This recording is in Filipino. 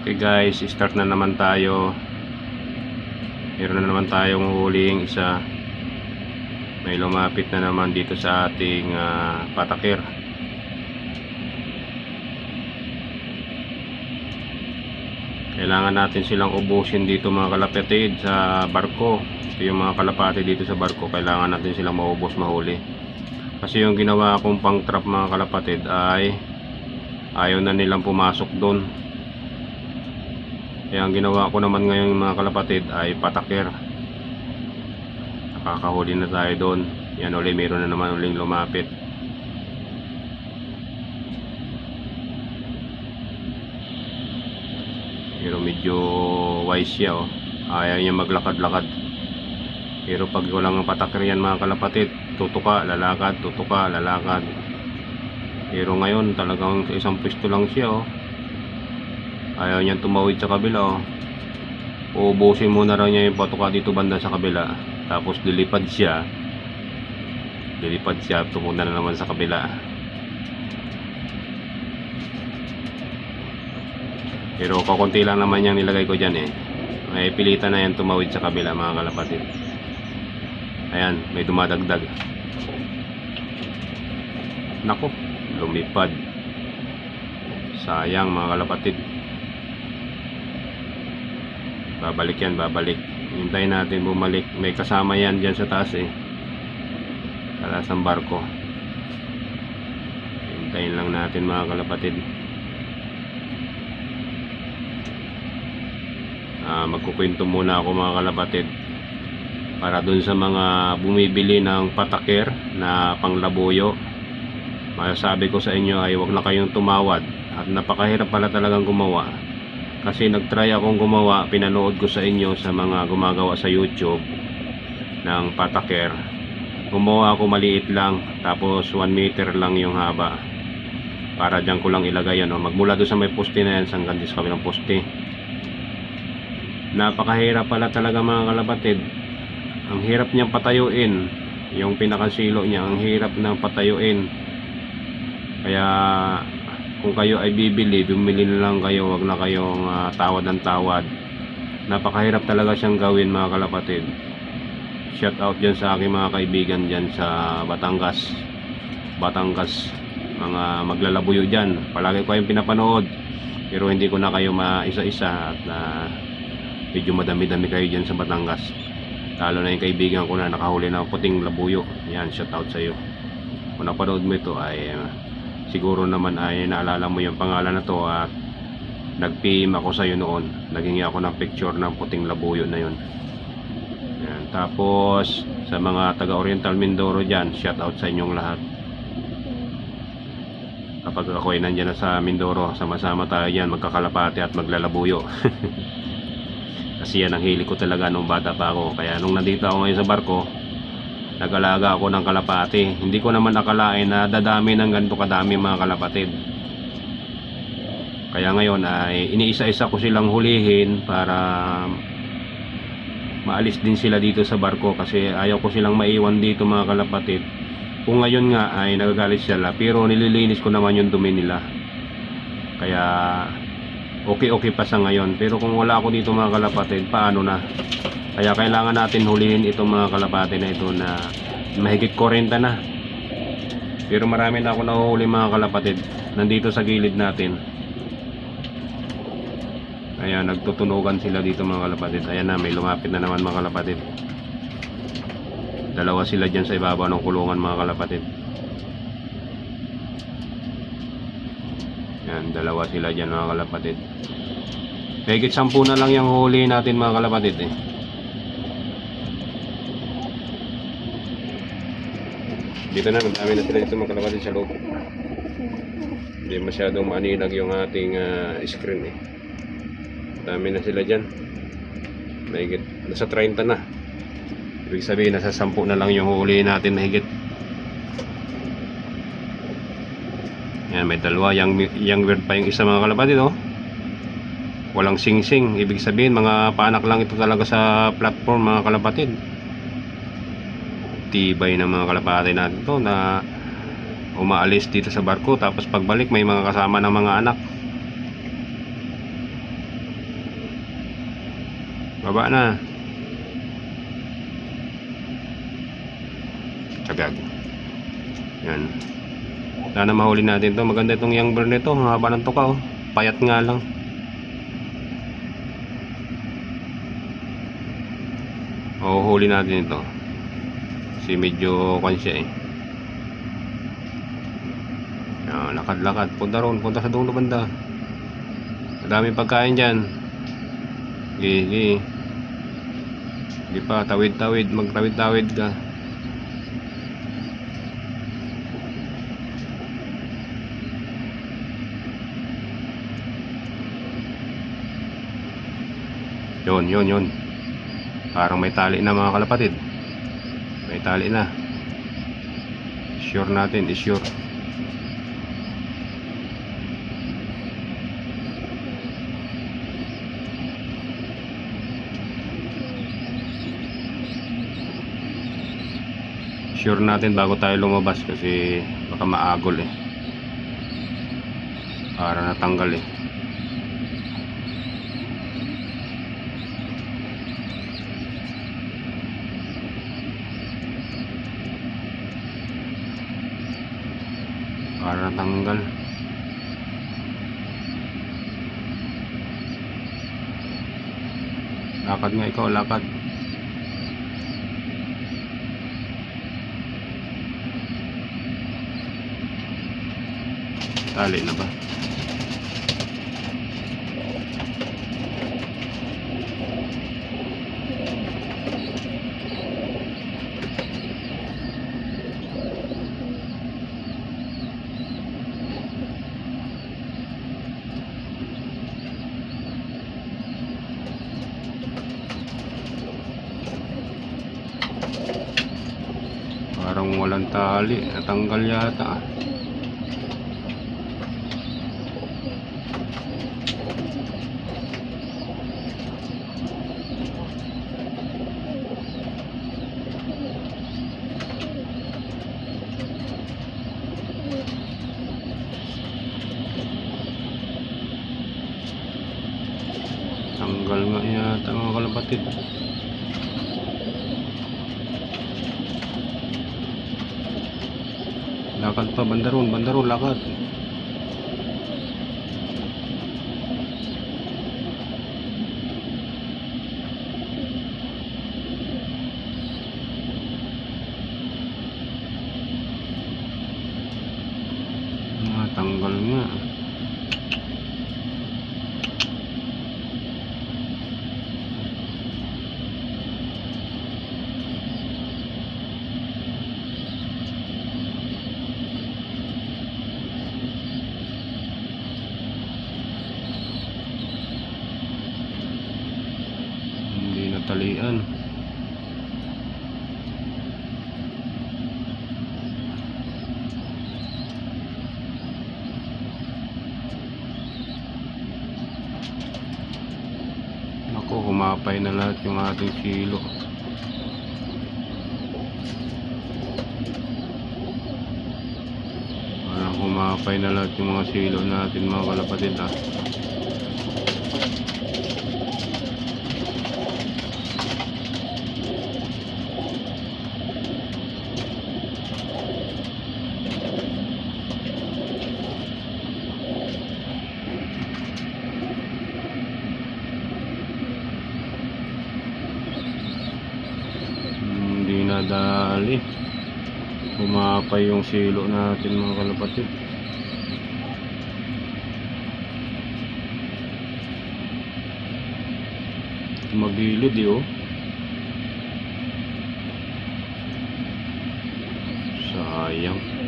Okay guys, start na naman tayo. Meron na naman tayong huling isa. May lumapit na naman dito sa ating ah, patakir. Kailangan natin silang ubusin dito mga kalapatid sa barko. Ito yung mga kalapati dito sa barko. Kailangan natin silang maubos mahuli. Kasi yung ginawa kong pang trap mga kalapatid ay ayaw na nilang pumasok doon. Kaya ang ginawa ko naman ngayon mga kalapatid ay patakir. Nakakahuli na tayo doon. Yan uli, meron na naman uling lumapit. Pero medyo wise siya oh. Ayaw niya maglakad-lakad. Pero pag walang patakir yan mga kalapatid, tutuka, lalakad, tutuka, lalakad. Pero ngayon talagang sa isang pwesto lang siya oh. Ayaw niyang tumawid sa kabila oh. Uubusin muna raw niya yung patuka dito banda sa kabila. Tapos dilipad siya. Dilipad siya, tumunta na naman sa kabila. Pero kakunti lang naman yung nilagay ko dyan eh. May pilitan na yan tumawid sa kabila mga kalapatid. Ayan, may dumadagdag. Nako, lumipad. Sayang mga kalapatid. Babalik yan, babalik. Hintayin natin bumalik. May kasama yan dyan sa taas eh. Taas ng barko. Hintayin lang natin mga kalapatid. Ah, magkukwento muna ako mga kalapatid para dun sa mga bumibili ng patakir na panglabuyo masasabi ko sa inyo ay wag na kayong tumawad at napakahirap pala talagang gumawa kasi nagtry akong gumawa pinanood ko sa inyo sa mga gumagawa sa youtube ng patakir gumawa ako maliit lang tapos 1 meter lang yung haba. Para dyan ko lang ilagay ano magmula doon sa may poste na yan hanggang sa kabilang poste. Napakahirap pala talaga mga kalapatid ang hirap niyang patayuin yung pinakasilo niya ang hirap nang patayuin. Kaya kung kayo ay bibili bumili na lang kayo wag na kayong ah, tawad ng tawad. Napakahirap talaga siyang gawin mga kalapatid. Shout out dyan sa aking mga kaibigan dyan sa Batangas. Batangas mga maglalabuyo dyan. Palagi ko kayong pinapanood pero hindi ko na kayo maisa-isa at na medyo madami-dami kayo dyan sa Batangas. Lalo na yung kaibigan ko na nakahuli ng puting labuyo. Yan shout out sa iyo kung napanood mo ito ay uh, siguro naman ay naalala mo yung pangalan na to at nag-PM ako sa iyo noon. Naging ako ng picture ng puting labuyo na yun. Yan. tapos sa mga taga Oriental Mindoro dyan shout out sa inyong lahat. Kapag ako ay nandyan na sa Mindoro sama-sama tayo dyan magkakalapate at maglalabuyo. Kasi yan ang hili ko talaga nung bata pa ako. Kaya nung nandito ako ngayon sa barko nagalaga ako ng kalapati. Hindi ko naman akalain na dadami ng ganito kadami mga kalapatid. Kaya ngayon ay iniisa-isa ko silang hulihin para maalis din sila dito sa barko kasi ayaw ko silang maiwan dito mga kalapatid. Kung ngayon nga ay nagagalit sila pero nililinis ko naman yung dumi nila. Kaya okay okay pa sa ngayon. Pero kung wala ako dito mga kalapatid paano na kaya kailangan natin hulihin itong mga kalapatid na ito na mahigit 40 na. Pero marami na ako nahuhuli mga kalapatid nandito sa gilid natin. Kaya nagtutunugan sila dito mga kalapatid. Ayan na may lumapit na naman mga kalapatid. Dalawa sila dyan sa ibabaw ng kulungan mga kalapatid. Yan, dalawa sila dyan mga kalapatid. Higit sampu na lang yung huli natin mga kalapatid eh. Dito na, madami na sila dito mga kalapatid sa loob. Hindi masyadong maninag yung ating ah, screen eh. Dami na sila dyan. Mahigit, nasa 30 na. Ibig sabihin, nasa 10 na lang yung huli natin mahigit. Yan, may dalawa. Young, young weird pa yung isa mga kalapatid, oh. Walang sing-sing. Ibig sabihin, mga paanak lang ito talaga sa platform, mga kalapatid. Tibay ng mga kalapatid natin to na umaalis dito sa barko. Tapos pagbalik, may mga kasama ng mga anak. Baba na. Tagag. Yan. Sana mahuli natin to. Maganda itong young bird nito. Haba ng tuka oh. Payat nga lang. O huli natin ito. Kasi medyo kwan siya eh. Yan, lakad-lakad. Punta ron. Punta sa dulo banda. Madaming pagkain dyan. Sige. Hindi pa, tawid-tawid. Magtawid-tawid ka. Yun, yun, yun. Parang may tali na mga kalapatid. May na. Sure natin, is sure. Sure natin bago tayo lumabas kasi baka maagol eh. Para natanggal eh. Para natanggal. Lakad nga ikaw, lakad. Tali na ba? Parang walang tali. Natanggal yata. Tanggal nga yata mga kalapatid. Lakad pa, bandaron, bandaron, lakad. Ah, tanggal nga. Natalian. Naku, humapay na lahat yung ating silo. Parang humapay na lahat yung mga silo natin mga kalapatid ah. Hindi nadali. Humapay yung silo natin mga kalapatid. Magilid eh oh. Sayang.